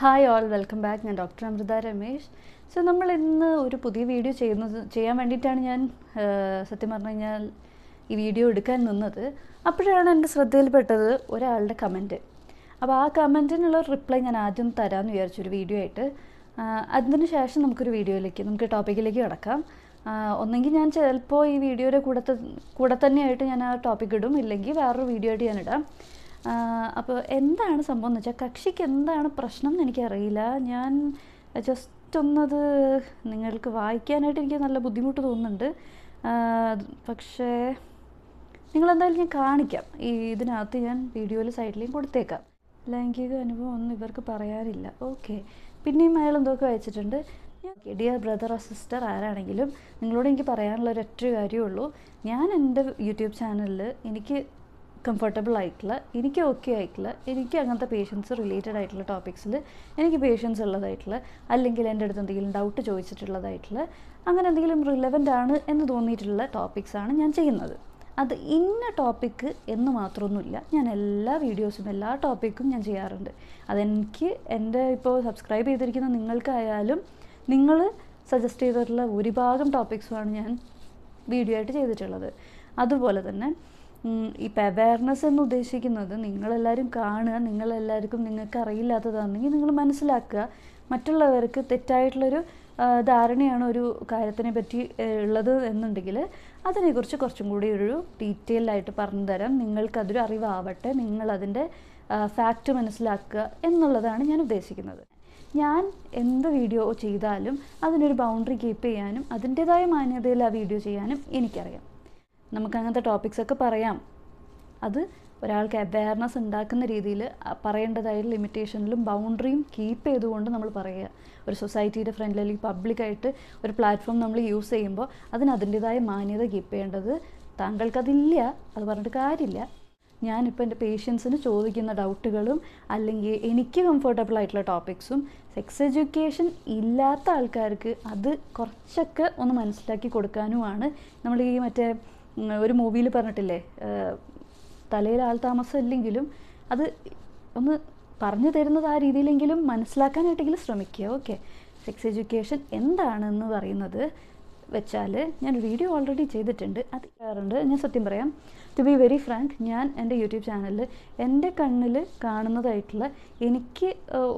Hi all welcome back ഞാൻ doctor Amrita Ramesh. So നമ്മൾ ഇന്ന് ഒരു പുതിയ വീഡിയോ ചെയ്യുന്നത് ചെയ്യാൻ വേണ്ടിയിട്ടാണ് ഞാൻ സത്യം പറഞ്ഞു കഴിഞ്ഞാൽ ഈ വീഡിയോ എടുക്കാൻ നിന്നത്. അപ്പോഴാണ് എന്റെ ശ്രദ്ധയിൽപ്പെട്ടത് ഒരാളുടെ കമന്റ് അപ്പോൾ ആ കമന്റിനുള്ള റിപ്ലൈ ഞാൻ ആദ്യം തരാമെന്ന് വിചാരിച്ചു ഒരു വീഡിയോ ആയിട്ട്. അതിന് ശേഷം നമുക്കൊരു വീഡിയോയിലേക്ക് നമുക്ക് ടോപ്പിക്കിലേക്ക് കിടക്കാം. ഒന്നെങ്കിൽ ഞാൻ ചിലപ്പോൾ ഈ വീഡിയോയുടെ കൂടെ കൂടെ തന്നെയായിട്ട് ഞാൻ ആ ടോപ്പിക് ഇടും. ഇല്ലെങ്കിൽ വേറൊരു വീഡിയോ ആയിട്ട് ഞാൻ ഇടാം. അപ്പോൾ എന്താണ് സംഭവം എന്ന് വെച്ചാൽ കക്ഷിക്ക് എന്താണ് പ്രശ്നം എന്ന് എനിക്കറിയില്ല. ഞാൻ ജസ്റ്റ് ഒന്നത് നിങ്ങൾക്ക് വായിക്കാനായിട്ട് എനിക്ക് നല്ല ബുദ്ധിമുട്ട് തോന്നുന്നുണ്ട്. പക്ഷേ നിങ്ങളെന്തായാലും ഞാൻ കാണിക്കാം. ഈ ഇതിനകത്ത് ഞാൻ വീഡിയോയിൽ സൈഡിലേയും കൊടുത്തേക്കാം. ലൈംഗിക അനുഭവം ഒന്നും ഇവർക്ക് പറയാനില്ല. ഓക്കെ. പിന്നെയും അയാൾ എന്തൊക്കെ അയച്ചിട്ടുണ്ട് ഡിയർ ബ്രദർ ഓർ സിസ്റ്റർ ആരാണെങ്കിലും നിങ്ങളോട് എനിക്ക് പറയാനുള്ള ഒരൊറ്റ കാര്യമേ ഉള്ളൂ. ഞാൻ എന്റെ യൂട്യൂബ് ചാനലിൽ എനിക്ക് കംഫർട്ടബിൾ ആയിട്ടുള്ള എനിക്ക് ഓക്കെ ആയിട്ടുള്ള എനിക്ക് അങ്ങനത്തെ പേഷ്യൻസ് റിലേറ്റഡ് ആയിട്ടുള്ള ടോപ്പിക്സിൽ എനിക്ക് പേഷ്യൻസ് ഉള്ളതായിട്ടുള്ള അല്ലെങ്കിൽ എന്റെ അടുത്ത് എന്തെങ്കിലും ഡൗട്ട് ചോദിച്ചിട്ടുള്ളതായിട്ടുള്ള അങ്ങനെ എന്തെങ്കിലും റിലവന്റ് ആണ് എന്ന് തോന്നിയിട്ടുള്ള ടോപ്പിക്സാണ് ഞാൻ ചെയ്യുന്നത്. അത് ഇന്ന ടോപ്പിക്ക് എന്ന് മാത്രമൊന്നുമില്ല ഞാൻ എല്ലാ വീഡിയോസും എല്ലാ ടോപ്പിക്കും ഞാൻ ചെയ്യാറുണ്ട്. അതെനിക്ക് എന്റെ ഇപ്പോൾ സബ്സ്ക്രൈബ് ചെയ്തിരിക്കുന്ന നിങ്ങൾക്കായാലും നിങ്ങൾ സജസ്റ്റ് ചെയ്തിട്ടുള്ള ഭൂരിഭാഗം ടോപ്പിക്സുമാണ് ഞാൻ വീഡിയോ ആയിട്ട് ചെയ്തിട്ടുള്ളത്. അതുപോലെ തന്നെ ഇപ്പം അവയർനെസ് എന്ന് ഉദ്ദേശിക്കുന്നത് നിങ്ങളെല്ലാവരും കാണുക നിങ്ങളെല്ലാവർക്കും നിങ്ങൾക്ക് അറിയില്ലാത്തതാണെങ്കിൽ നിങ്ങൾ മനസ്സിലാക്കുക മറ്റുള്ളവർക്ക് തെറ്റായിട്ടുള്ളൊരു ധാരണയാണ് ഒരു കാര്യത്തിനെ പറ്റി ഉള്ളത് എന്നുണ്ടെങ്കിൽ അതിനെക്കുറിച്ച് കുറച്ചും കൂടി ഒരു ഡീറ്റെയിൽ ആയിട്ട് പറഞ്ഞു തരാം. നിങ്ങൾക്കതൊരു അറിവാവട്ടെ നിങ്ങളതിന്റെ ഫാക്റ്റ് മനസ്സിലാക്കുക എന്നുള്ളതാണ് ഞാൻ ഉദ്ദേശിക്കുന്നത്. ഞാൻ എന്ത് വീഡിയോ ചെയ്താലും അതിനൊരു ബൗണ്ടറി കീപ്പ് ചെയ്യാനും അതിന്റെതായ മാന്യതയിൽ ആ വീഡിയോ ചെയ്യാനും എനിക്കറിയാം. നമുക്ക് അങ്ങനത്തെ ടോപ്പിക്സ് ഒക്കെ പറയാം. അത് ഒരാൾക്ക് അവയർനെസ് ഉണ്ടാക്കുന്ന രീതിയിൽ പറയേണ്ടതായ ലിമിറ്റേഷനിലും ബൗണ്ടറിയും കീപ്പ് ചെയ്തുകൊണ്ട് നമ്മൾ പറയുക. ഒരു സൊസൈറ്റിയുടെ ഫ്രണ്ടിൽ അല്ലെങ്കിൽ പബ്ലിക്കായിട്ട് ഒരു പ്ലാറ്റ്ഫോം നമ്മൾ യൂസ് ചെയ്യുമ്പോൾ അതിന് അതിന്റെതായ മാന്യത കീപ്പ് ചെയ്യേണ്ടത് താങ്കൾക്കതില്ല. അത് പറഞ്ഞിട്ട് കാര്യമില്ല. ഞാനിപ്പോൾ എന്റെ പേഷ്യൻസിന് ചോദിക്കുന്ന ഡൗട്ടുകളും അല്ലെങ്കിൽ എനിക്ക് കംഫർട്ടബിൾ ആയിട്ടുള്ള ടോപ്പിക്സും സെക്സ് എഡ്യൂക്കേഷൻ ഇല്ലാത്ത ആൾക്കാർക്ക് അത് കുറച്ചൊക്കെ ഒന്ന് മനസ്സിലാക്കി കൊടുക്കാനുമാണ് നമ്മൾ ഈ മറ്റേ ഒരു മൂവിയിൽ പറഞ്ഞിട്ടില്ലേ? തലയിൽ ആൾ താമസം ഇല്ലെങ്കിലും അത് ഒന്ന് പറഞ്ഞു തരുന്നത് ആ രീതിയിലെങ്കിലും മനസ്സിലാക്കാനായിട്ടെങ്കിലും ശ്രമിക്കുക. ഓക്കെ. സെക്സ് എഡ്യൂക്കേഷൻ എന്താണെന്ന് പറയുന്നത് വെച്ചാൽ ഞാൻ വീഡിയോ ഓൾറെഡി ചെയ്തിട്ടുണ്ട്. അത് ചെയ്യാറുണ്ട്. ഞാൻ സത്യം പറയാം ടു ബി വെരി ഫ്രാങ്ക് ഞാൻ എന്റെ യൂട്യൂബ് ചാനലിൽ എന്റെ കണ്ണിൽ കാണുന്നതായിട്ടുള്ള എനിക്ക്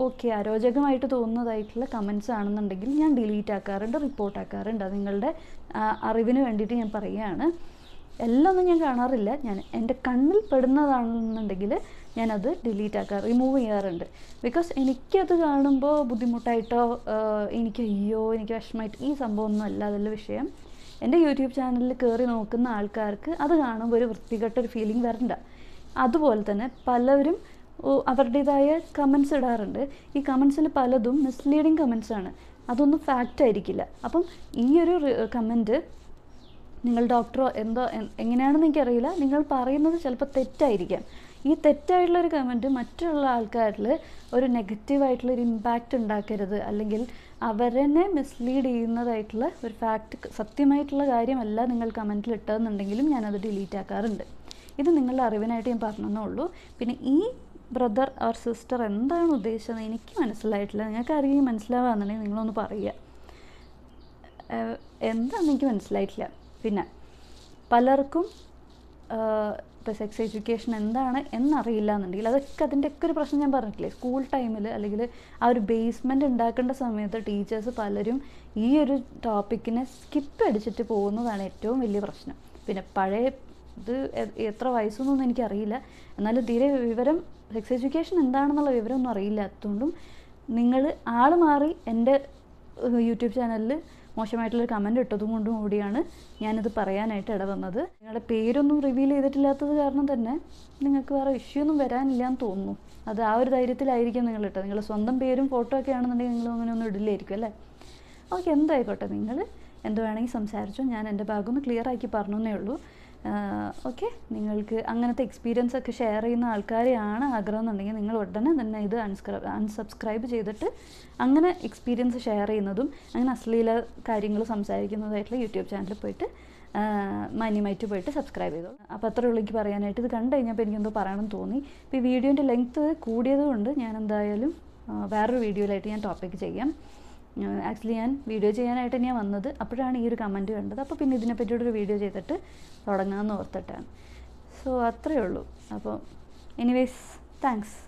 ഓക്കെ അരോചകമായിട്ട് തോന്നുന്നതായിട്ടുള്ള കമൻസ് ആണെന്നുണ്ടെങ്കിൽ ഞാൻ ഡിലീറ്റ് ആക്കാറുണ്ട് റിപ്പോർട്ട് ആക്കാറുണ്ട്. നിങ്ങളുടെ അറിവിന് വേണ്ടിയിട്ട് ഞാൻ പറയുകയാണ്. എല്ലാം ഞാൻ കാണാറില്ല. ഞാൻ എന്റെ കണ്ണിൽ പെടുന്നതാണെന്നുണ്ടെങ്കിൽ ഞാനത് ഡിലീറ്റ് ആക്കാറ് റിമൂവ് ചെയ്യാറുണ്ട്. ബിക്കോസ് എനിക്കത് കാണുമ്പോൾ ബുദ്ധിമുട്ടായിട്ടോ എനിക്ക് അയ്യോ എനിക്ക് വിഷമമായിട്ട് ഈ സംഭവമൊന്നും അല്ല അതല്ല വിഷയം എന്റെ യൂട്യൂബ് ചാനലിൽ കയറി നോക്കുന്ന ആൾക്കാർക്ക് അത് കാണുമ്പോൾ ഒരു വൃത്തികെട്ട ഒരു ഫീലിംഗ് വരണ്ട. അതുപോലെ തന്നെ പലവരും അവരുടേതായ കമൻസ് ഇടാറുണ്ട്. ഈ കമൻസിൽ പലതും മിസ്ലീഡിങ് കമൻസ് ആണ്. അതൊന്നും ഫാക്റ്റ് ആയിരിക്കില്ല. അപ്പം ഈ ഒരു കമന്റ് നിങ്ങൾ ഡോക്ടറോ എന്തോ എങ്ങനെയാണെന്ന് എനിക്കറിയില്ല. നിങ്ങൾ പറയുന്നത് ചിലപ്പോൾ തെറ്റായിരിക്കാം. ഈ തെറ്റായിട്ടുള്ള ഒരു കമന്റ് മറ്റുള്ള ആൾക്കാരിൽ ഒരു നെഗറ്റീവായിട്ടുള്ള ഒരു ഇമ്പാക്റ്റ് ഉണ്ടാക്കരുത്. അല്ലെങ്കിൽ അവരെന്നെ മിസ്ലീഡ് ചെയ്യുന്നതായിട്ടുള്ള ഒരു ഫാക്റ്റ് സത്യമായിട്ടുള്ള കാര്യമല്ല നിങ്ങൾ കമന്റിൽ ഇട്ടതെന്നുണ്ടെങ്കിലും ഞാനത് ഡിലീറ്റ് ആക്കാറുണ്ട്. ഇത് നിങ്ങളുടെ അറിവിനായിട്ട് ഞാൻ പറഞ്ഞതേ ഉള്ളൂ. പിന്നെ ഈ ബ്രദർ ഓർ സിസ്റ്റർ എന്താണ് ഉദ്ദേശിച്ചത് എനിക്ക് മനസ്സിലായിട്ടില്ല. നിങ്ങൾക്ക് ആരെങ്കിലും മനസ്സിലാവാന്നുണ്ടെങ്കിൽ നിങ്ങളൊന്ന് പറയുക. എന്താണെന്ന് എനിക്ക് മനസ്സിലായിട്ടില്ല. പിന്നെ പലർക്കും ഇപ്പോൾ സെക്സ് എഡ്യൂക്കേഷൻ എന്താണ് എന്നറിയില്ല എന്നുണ്ടെങ്കിൽ അതൊക്കെ അതിന്റെയൊക്കെ ഒരു പ്രശ്നം ഞാൻ പറഞ്ഞിട്ടില്ലേ? സ്കൂൾ ടൈമിൽ അല്ലെങ്കിൽ ആ ഒരു ബേസ്മെന്റ് ഉണ്ടാക്കേണ്ട സമയത്ത് ടീച്ചേഴ്സ് പലരും ഈ ഒരു ടോപ്പിക്കിനെ സ്കിപ്പ് അടിച്ചിട്ട് പോകുന്നതാണ് ഏറ്റവും വലിയ പ്രശ്നം. പിന്നെ പഴയ ഇത് എത്ര വയസ്സൊന്നും എനിക്കറിയില്ല. എന്നാലും തീരെ വിവരം സെക്സ് എഡ്യൂക്കേഷൻ എന്താണെന്നുള്ള വിവരമൊന്നും അറിയില്ലാത്തതുകൊണ്ടും നിങ്ങൾ ആൾ മാറി എന്റെ യൂട്യൂബ് ചാനലിൽ മോശമായിട്ടുള്ളൊരു കമന്റ് ഇട്ടതും കൊണ്ടും കൂടിയാണ് ഞാനിത് പറയാനായിട്ട് ഇട വന്നത്. നിങ്ങളുടെ പേരൊന്നും റിവീൽ ചെയ്തിട്ടില്ലാത്തത് കാരണം തന്നെ നിങ്ങൾക്ക് വേറെ ഇഷ്യൂ ഒന്നും വരാനില്ല എന്ന് തോന്നുന്നു. അത് ആ ഒരു ധൈര്യത്തിലായിരിക്കും നിങ്ങൾ ഇട്ടത്. നിങ്ങളുടെ സ്വന്തം പേരും ഫോട്ടോ ഒക്കെ ആണെന്നുണ്ടെങ്കിൽ നിങ്ങൾ അങ്ങനെ ഒന്നും ഇടില്ലായിരിക്കും അല്ലേ? ഓക്കെ എന്തായിക്കോട്ടെ നിങ്ങൾ എന്ത് വേണമെങ്കിൽ സംസാരിച്ചോ. ഞാൻ എന്റെ ഭാഗം ഒന്ന് ക്ലിയർ ആക്കി പറഞ്ഞേ ഉള്ളൂ. ഓക്കെ. നിങ്ങൾക്ക് അങ്ങനത്തെ എക്സ്പീരിയൻസ് ഒക്കെ ഷെയർ ചെയ്യുന്ന ആൾക്കാരെയാണ് ആഗ്രഹം എന്നുണ്ടെങ്കിൽ നിങ്ങൾ ഉടനെ തന്നെ ഇത് അൺസ്ക്രൈബ് അൺസബ്സ്ക്രൈബ് ചെയ്തിട്ട് അങ്ങനെ എക്സ്പീരിയൻസ് ഷെയർ ചെയ്യുന്നതും അങ്ങനെ അശ്ലീല കാര്യങ്ങൾ സംസാരിക്കുന്നതായിട്ടുള്ള യൂട്യൂബ് ചാനലിൽ പോയിട്ട് മാന്യമായിട്ട് പോയിട്ട് സബ്സ്ക്രൈബ് ചെയ്തോളൂ. അപ്പോൾ അത്ര ഉള്ളൂ എനിക്ക് പറയാനായിട്ട്. ഇത് കണ്ടു കഴിഞ്ഞപ്പോൾ എനിക്കെന്തോ പറയണമെന്ന് തോന്നി. ഇപ്പോൾ ഈ വീഡിയോന്റെ ലെങ്ത്ത് കൂടിയതുകൊണ്ട് ഞാൻ എന്തായാലും വേറൊരു വീഡിയോയിലായിട്ട് ഞാൻ ടോപ്പിക് ചെയ്യാം. ആക്ച്വലി ഞാൻ വീഡിയോ ചെയ്യാനായിട്ട് ഞാൻ വന്നത്. അപ്പോഴാണ് ഈ ഒരു കമന്റ് കണ്ടത്. അപ്പോൾ പിന്നെ ഇതിനെ പറ്റിയിട്ടൊരു വീഡിയോ ചെയ്തിട്ട് തുടങ്ങാമെന്ന് ഓർത്തിട്ടാണ്. സോ അത്രയേ ഉള്ളൂ. അപ്പോൾ എനിവേസ് താങ്ക്സ്